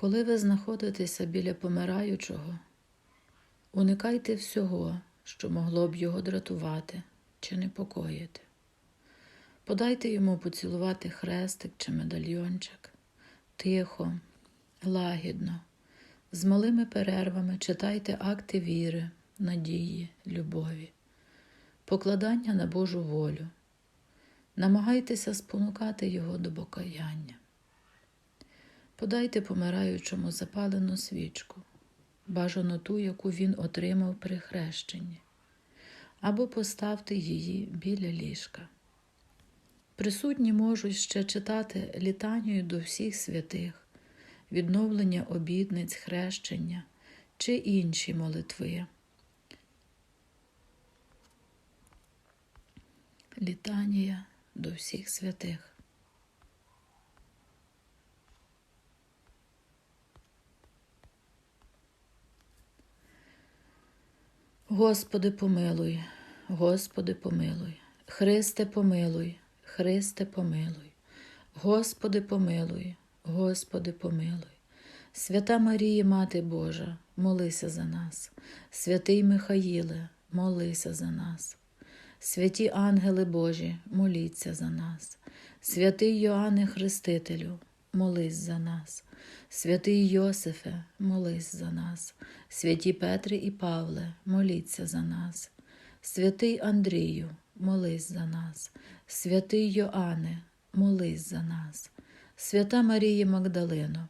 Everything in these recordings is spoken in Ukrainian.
Коли ви знаходитеся біля помираючого, уникайте всього, що могло б його дратувати чи непокоїти. Подайте йому поцілувати хрестик чи медальйончик, тихо, лагідно, з малими перервами читайте акти віри, надії, любові, покладання на Божу волю. Намагайтеся спонукати його до покаяння. Подайте помираючому запалену свічку, бажано ту, яку він отримав при хрещенні, або поставте її біля ліжка. Присутні можуть ще читати літанію до всіх святих, відновлення обідниць, хрещення чи інші молитви. Літанія до всіх святих. Господи, помилуй, Господи, помилуй, Христе, помилуй, Христе, помилуй, Господи, помилуй, Господи, помилуй. Свята Марія, Мати Божа, молися за нас, святий Михаїле, молися за нас. Святі ангели Божі, моліться за нас. Святий Йоанне Хрестителю, молись за нас. Святий Йосифе, молись за нас. Святі Петре і Павле, моліться за нас. Святий Андрію, молись за нас. Святий Йоанне, молись за нас. Свята Марія Магдалино,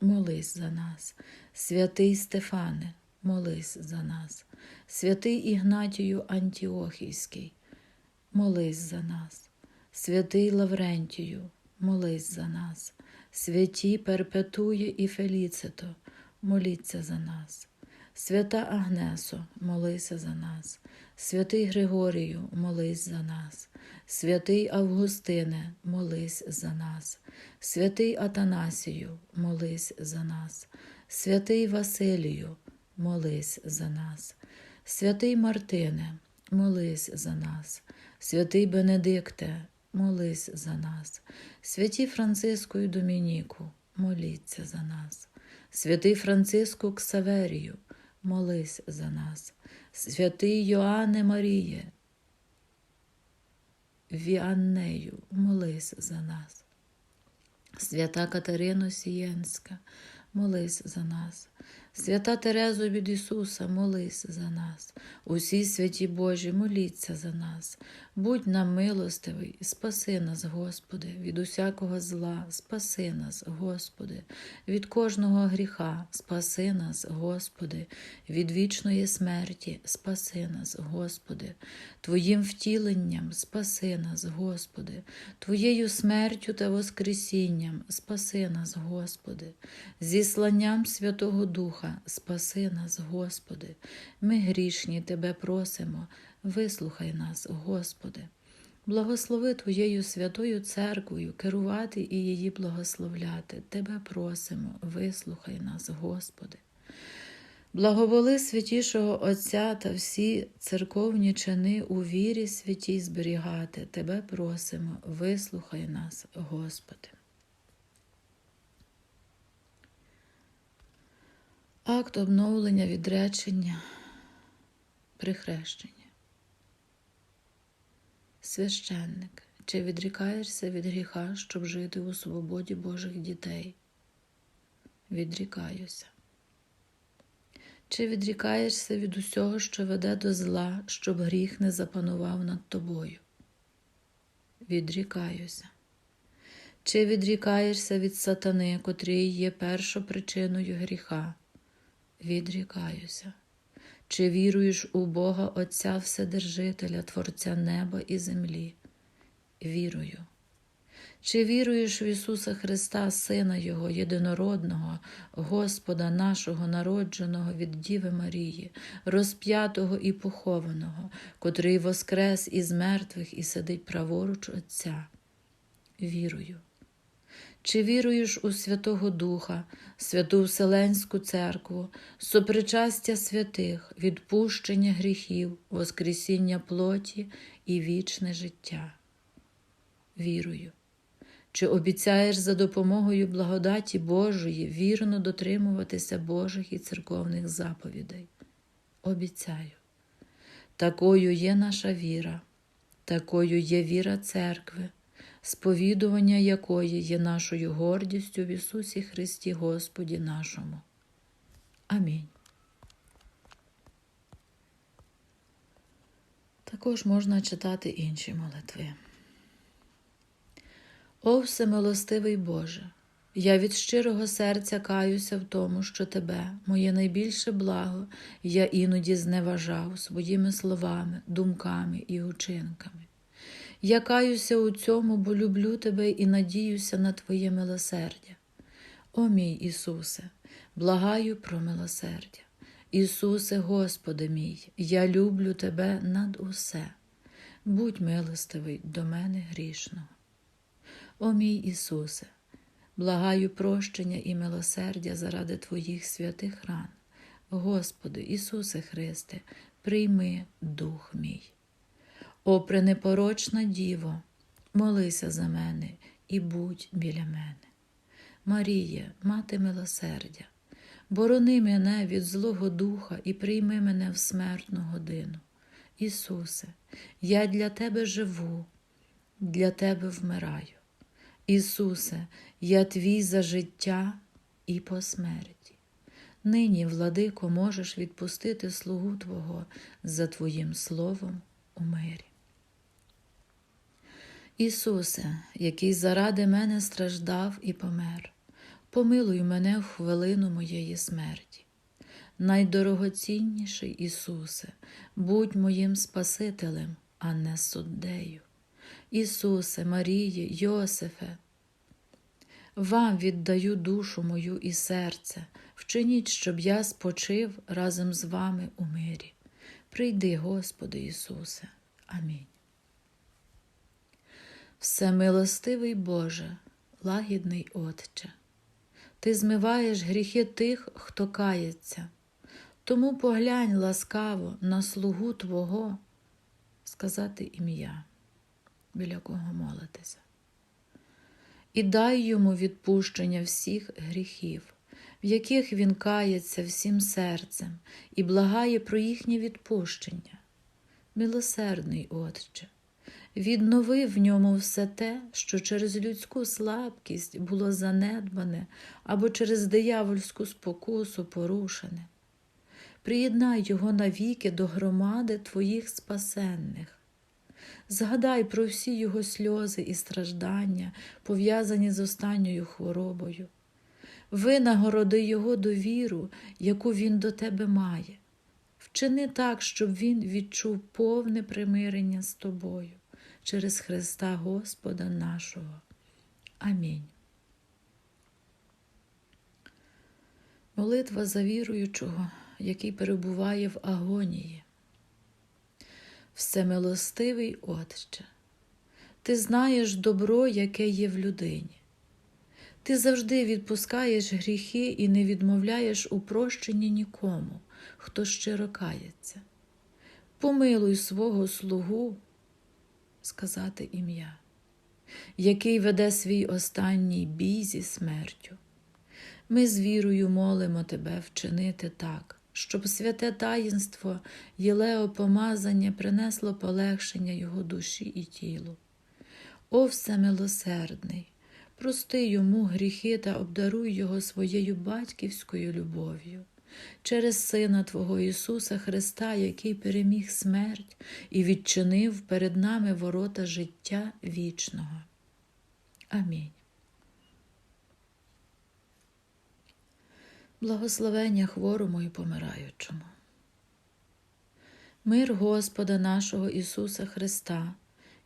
молись за нас. Святий Стефане, молись за нас. Святий Ігнатію Антіохійський, молись за нас. Святий Лаврентію, молись за нас. Святі Перпетує і Феліцито, моліться за нас. Свята Агнесо, молися за нас. Святий Григорію, молись за нас. Святий Августине, молись за нас. Святий Атанасію, молись за нас. Святий Василію, молись за нас. Святий Мартине, молись за нас. Святий Бенедикте, молись за нас. Святі Франциску і Домініку, моліться за нас. Святий Франциску Ксаверію, молись за нас. Святий Йоанне Маріє, Віаннею, молись за нас. Свята Катерино Сієнська, молись за нас. Свята Терезо від Ісуса, молись за нас. Усі святі Божі, моліться за нас. Будь нам милостивий, спаси нас, Господи, від усякого зла, спаси нас, Господи, від кожного гріха, спаси нас, Господи, від вічної смерті, спаси нас, Господи, Твоїм втіленням спаси нас, Господи, Твоєю смертю та Воскресінням спаси нас, Господи, зісланням Святого Духа, спаси нас, Господи, ми грішні Тебе просимо, вислухай нас, Господи. Благослови Твоєю святою церквою, керувати і її благословляти. Тебе просимо, вислухай нас, Господи. Благоволи святішого Отця та всі церковні чини у вірі святій зберігати. Тебе просимо, вислухай нас, Господи. Акт обновлення відречення при хрещенні. Священник, чи відрікаєшся від гріха, щоб жити у свободі Божих дітей? Відрікаюся. Чи відрікаєшся від усього, що веде до зла, щоб гріх не запанував над тобою? Відрікаюся. Чи відрікаєшся від сатани, котрий є першопричиною гріха? Відрікаюся. Чи віруєш у Бога Отця Вседержителя, Творця неба і землі? Вірую. Чи віруєш в Ісуса Христа, Сина Його, єдинородного, Господа нашого, народженого від Діви Марії, розп'ятого і похованого, котрий воскрес із мертвих і сидить праворуч Отця? Вірую. Чи віруєш у Святого Духа, Святу Вселенську Церкву, сопричастя святих, відпущення гріхів, Воскресіння плоті і вічне життя? Вірую. Чи обіцяєш за допомогою благодаті Божої вірно дотримуватися Божих і церковних заповідей? Обіцяю. Такою є наша віра, такою є віра церкви, сповідування якої є нашою гордістю в Ісусі Христі Господі нашому. Амінь. Також можна читати інші молитви. О всемилостивий Боже, я від щирого серця каюся в тому, що Тебе, моє найбільше благо, я іноді зневажав своїми словами, думками і учинками. Я каюся у цьому, бо люблю Тебе і надіюся на Твоє милосердя. О мій Ісусе, благаю про милосердя. Ісусе, Господи мій, я люблю Тебе над усе. Будь милостивий до мене грішного. О мій Ісусе, благаю прощення і милосердя заради Твоїх святих ран. Господи, Ісусе Христе, прийми дух мій. О пренепорочна Діво, молися за мене і будь біля мене. Марія, мати милосердя, борони мене від Злого Духа і прийми мене в смертну годину. Ісусе, я для Тебе живу, для Тебе вмираю. Ісусе, я Твій за життя і по смерті. Нині, владико, можеш відпустити слугу Твого за Твоїм словом у мирі. Ісусе, який заради мене страждав і помер, помилуй мене в хвилину моєї смерті. Найдорогоцінніший Ісусе, будь моїм Спасителем, а не суддею. Ісусе, Марії, Йосифе, вам віддаю душу мою і серце, вчиніть, щоб я спочив разом з вами у мирі. Прийди, Господи Ісусе. Амінь. Всемилостивий Боже, лагідний Отче, Ти змиваєш гріхи тих, хто кається, тому поглянь ласкаво на слугу Твого, сказати ім'я, біля кого молитися, і дай йому відпущення всіх гріхів, в яких він кається всім серцем і благає про їхнє відпущення. Милосердний Отче віднови в ньому все те, що через людську слабкість було занедбане або через диявольську спокусу порушене. Приєднай його навіки до громади твоїх спасенних. Згадай про всі його сльози і страждання, пов'язані з останньою хворобою. Винагороди його довіру, яку він до тебе має. Вчини так, щоб він відчув повне примирення з тобою через Христа Господа нашого. Амінь. Молитва за віруючого, який перебуває в агонії. Всемилостивий Отче, Ти знаєш добро, яке є в людині. Ти завжди відпускаєш гріхи і не відмовляєш у прощенні нікому, хто щиро кається. Помилуй свого слугу, сказати ім'я, який веде свій останній бій зі смертю. Ми з вірою молимо Тебе вчинити так, щоб святе таїнство Єлео помазання принесло полегшення Його душі і тілу. О всемилосердний, прости йому гріхи та обдаруй Його своєю батьківською любов'ю через Сина Твого Ісуса Христа, який переміг смерть і відчинив перед нами ворота життя вічного. Амінь. Благословення хворому і помираючому. Мир Господа нашого Ісуса Христа,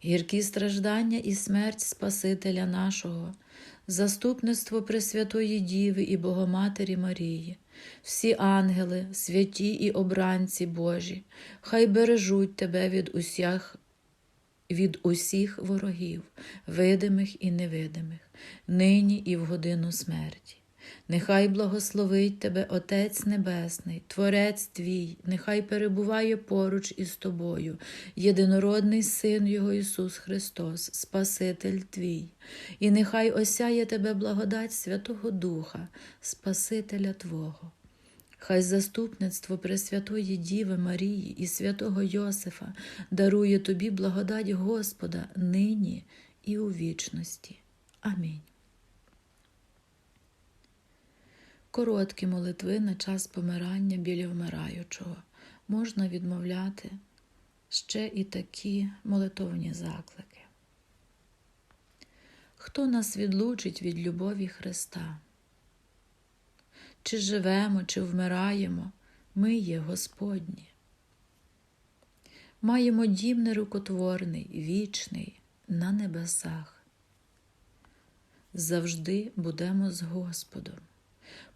гіркі страждання і смерть Спасителя нашого, заступництво Пресвятої Діви і Богоматері Марії, всі ангели, святі і обранці Божі, хай бережуть тебе від усіх, від усіх ворогів, видимих і невидимих, нині і в годину смерті. Нехай благословить тебе Отець Небесний, Творець твій, нехай перебуває поруч із тобою, єдинородний Син Його Ісус Христос, Спаситель твій, і нехай осяє тебе благодать Святого Духа, Спасителя Твого. Хай заступництво Пресвятої Діви Марії і святого Йосифа дарує тобі благодать Господа нині і у вічності. Амінь. Короткі молитви на час помирання біля вмираючого можна відмовляти ще і такі молитовні заклики. Хто нас відлучить від любові Христа? Чи живемо, чи вмираємо, ми є Господні. Маємо дім нерукотворний, вічний на небесах. Завжди будемо з Господом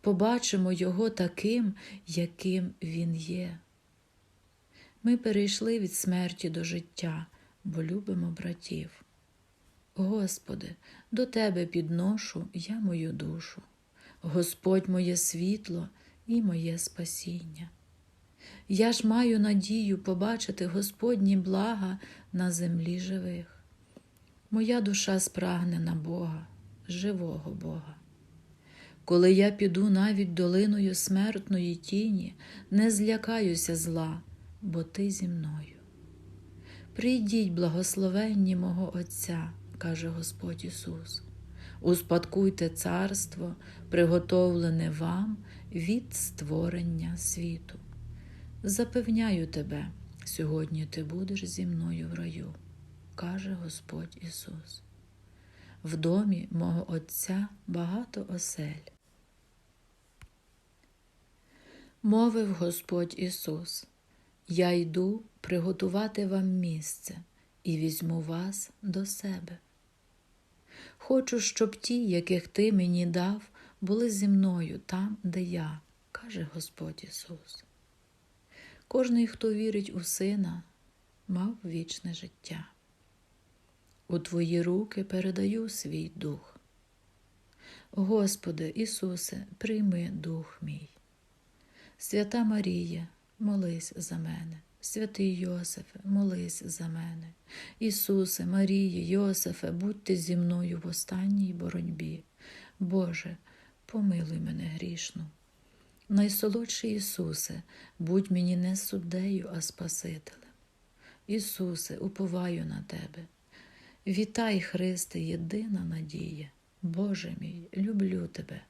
побачимо Його таким, яким Він є. Ми перейшли від смерті до життя, бо любимо братів. Господи, до Тебе підношу я мою душу, Господь моє світло і моє спасіння. Я ж маю надію побачити Господні блага на землі живих. Моя душа спрагне на Бога, живого Бога. Коли я піду навіть долиною смертної тіні, не злякаюся зла, бо ти зі мною. Прийдіть, благословенні мого Отця, каже Господь Ісус, успадкуйте царство, приготовлене вам від створення світу. Запевняю тебе, сьогодні ти будеш зі мною в раю, каже Господь Ісус. В домі мого Отця багато осель. Мовив Господь Ісус, Я йду приготувати вам місце і візьму вас до себе. Хочу, щоб ті, яких ти мені дав, були зі мною там, де я, каже Господь Ісус. Кожний, хто вірить у Сина, мав вічне життя. У Твої руки передаю свій дух. Господи Ісусе, прийми дух мій. Свята Марія, молись за мене, святий Йосифе, молись за мене. Ісусе, Марія, Йосифе, будьте зі мною в останній боротьбі. Боже, помилуй мене грішну. Найсолодший Ісусе, будь мені не суддею, а Спасителем. Ісусе, уповаю на Тебе. Вітай, Христе, єдина надія. Боже мій, люблю Тебе.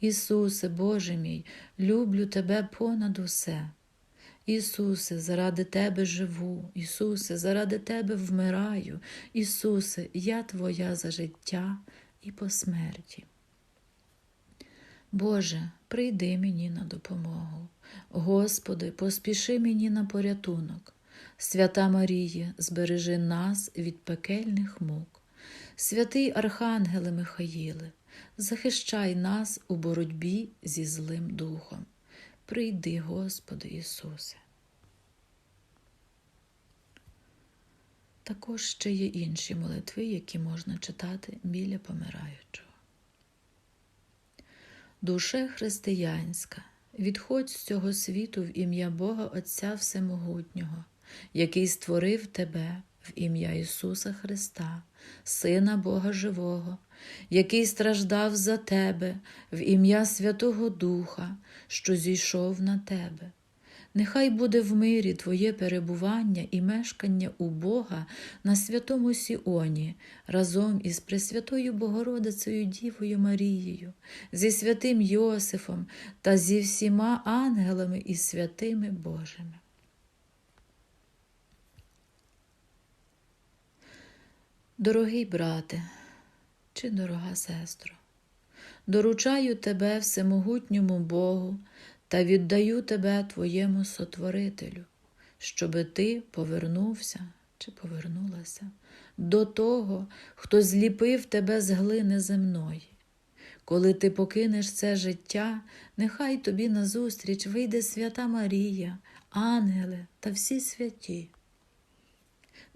Ісусе, Боже мій, люблю Тебе понад усе. Ісусе, заради Тебе живу, Ісусе, заради Тебе вмираю, Ісусе, я Твоя за життя і по смерті. Боже, прийди мені на допомогу. Господи, поспіши мені на порятунок. Свята Марія, збережи нас від пекельних мук. Святий Архангеле Михаїле, захищай нас у боротьбі зі злим духом. Прийди, Господи Ісусе. Також ще є інші молитви, які можна читати біля помираючого. Душе християнська, відходь з цього світу в ім'я Бога Отця Всемогутнього, який створив тебе в ім'я Ісуса Христа, Сина Бога Живого, який страждав за тебе в ім'я Святого Духа, що зійшов на тебе. Нехай буде в мирі Твоє перебування і мешкання у Бога на святому Сіоні разом із Пресвятою Богородицею Дівою Марією, зі святим Йосифом та зі всіма ангелами і святими Божими. Дорогий брате чи дорога сестро, доручаю тебе всемогутньому Богу та віддаю тебе твоєму сотворителю, щоби ти повернувся чи повернулася до того, хто зліпив тебе з глини земної. Коли ти покинеш це життя, нехай тобі назустріч вийде свята Марія, ангели та всі святі.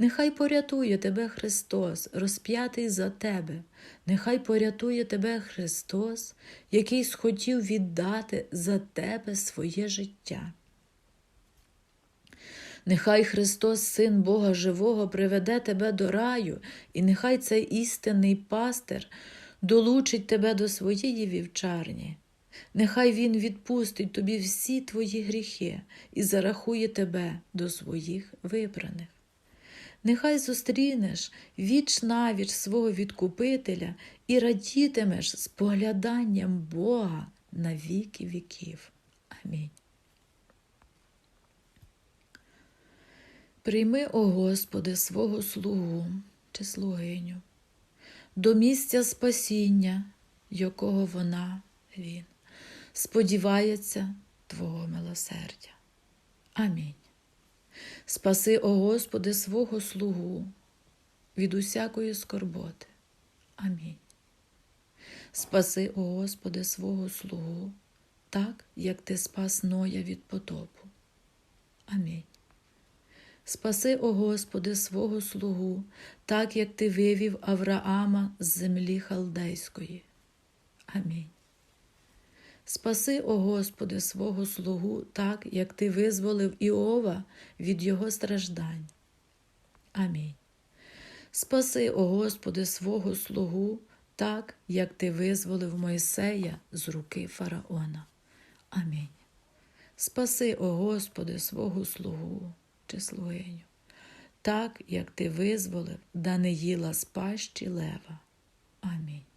Нехай порятує тебе Христос, розп'ятий за тебе. Нехай порятує тебе Христос, який схотів віддати за тебе своє життя. Нехай Христос, Син Бога Живого, приведе тебе до раю, і нехай цей істинний пастир долучить тебе до своєї вівчарні. Нехай Він відпустить тобі всі твої гріхи і зарахує тебе до своїх вибраних. Нехай зустрінеш віч навіч свого відкупителя і радітимеш спогляданням Бога на віки віків. Амінь. Прийми, о Господи, свого слугу чи слугиню, до місця спасіння, якого вона, він, сподівається Твого милосердя. Амінь. Спаси, о Господи, свого слугу від усякої скорботи. Амінь. Спаси, о Господи, свого слугу, так, як Ти спас Ноя від потопу. Амінь. Спаси, о Господи, свого слугу, так як Ти вивів Авраама з землі халдейської. Амінь. Спаси, о Господи, свого слугу, так, як Ти визволив Іова від його страждань. Амінь. Спаси, о Господи, свого слугу, так, як Ти визволив Мойсея з руки фараона. Амінь. Спаси, о Господи, свого слугу чи слугиню, так, як Ти визволив Даниїла з пащі лева. Амінь.